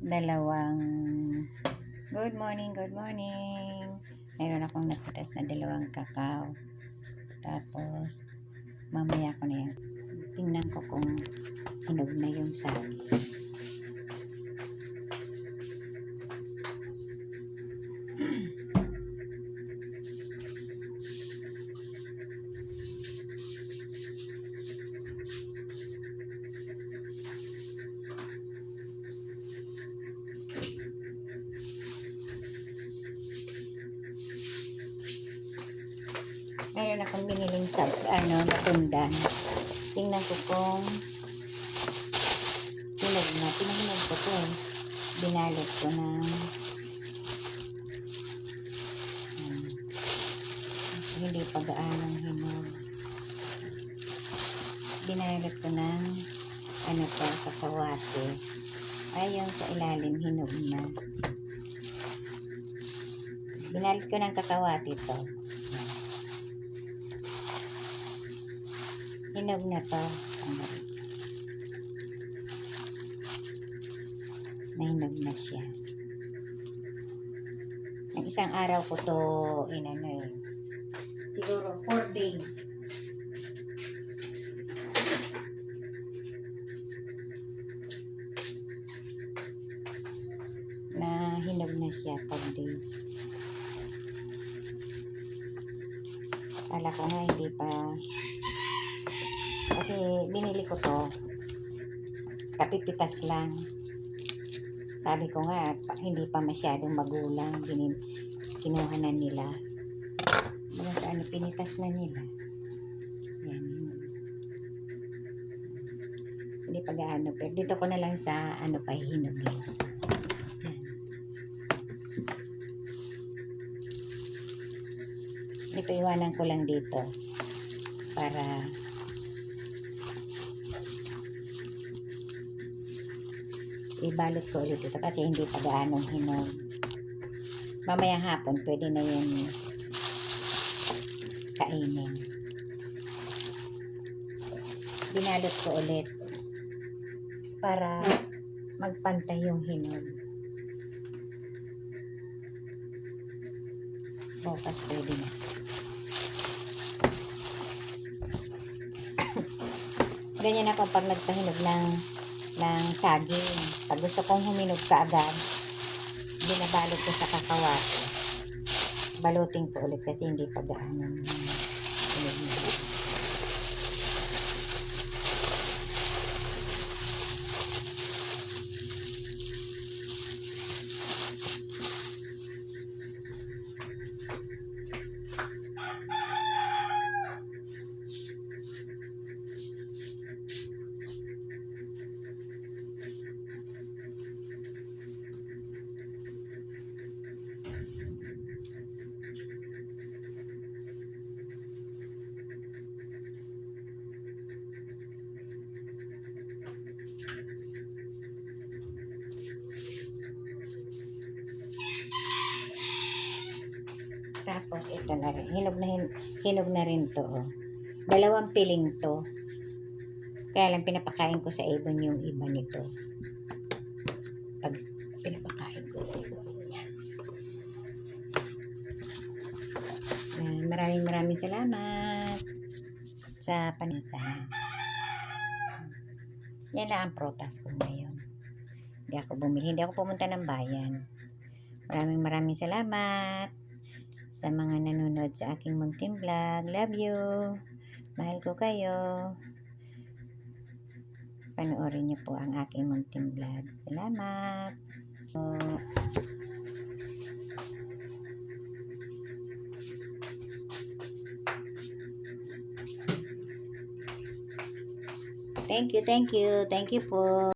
dalawang good morning, good morning. Meron akong napitas na dalawang kakao. Tapos, mamaya ko na yan. Tingnan ko kung hinog na yung sagi. Meron akong biniling sab, ano, natundan. Tingnan ko kung hinog na. Pinahinog ko to eh. Binalot ko ng um, hindi pa gaanong hinog. Binalot ko ng ano to, kakawate. Ayun sa ilalim, hinog na. Binalot ko ng kakawate to. Hinog na to. Nahinog na siya. Ng isang araw ko to inano eh. Siguro 4 days. Na hinog na siya 4 days. Kala ko nga hindi pa kasi binili ko to. Kapipitas lang. Sabi ko nga pa, hindi pa masyadong magulang. Binin, kinuha na nila. Mga ano pinitas na nila. Yan. Hindi pa gaano pero dito ko na lang sa ano pa hinugin ito iwanan ko lang dito para ibalot ko ulit ito kasi hindi pa gaanong hinog. Mamayang hapon, pwede na yun kainin. Binalot ko ulit para magpantay yung hinog. Bukas pwede na. Ganyan ako pag nagpahinog ng ng saging. Pag gusto kong huminog ka agad, binabalot ko sa kakawate. Balutin ko ulit kasi hindi pa gaano hinog Tapos ito na rin. Hinog na, hin- hinog na rin to. Oh. Dalawang piling to. Kaya lang pinapakain ko sa ibon yung iba nito. Pag pinapakain ko sa ibon. Yan, maraming maraming salamat sa panisan. Yan lang ang protas ko ngayon. Hindi ako bumili. Hindi ako pumunta ng bayan. Maraming maraming salamat sa mga nanonood sa aking munting vlog. Love you. Mahal ko kayo. Panoorin niyo po ang aking munting vlog. Salamat. So, Thank you, thank you, thank you po.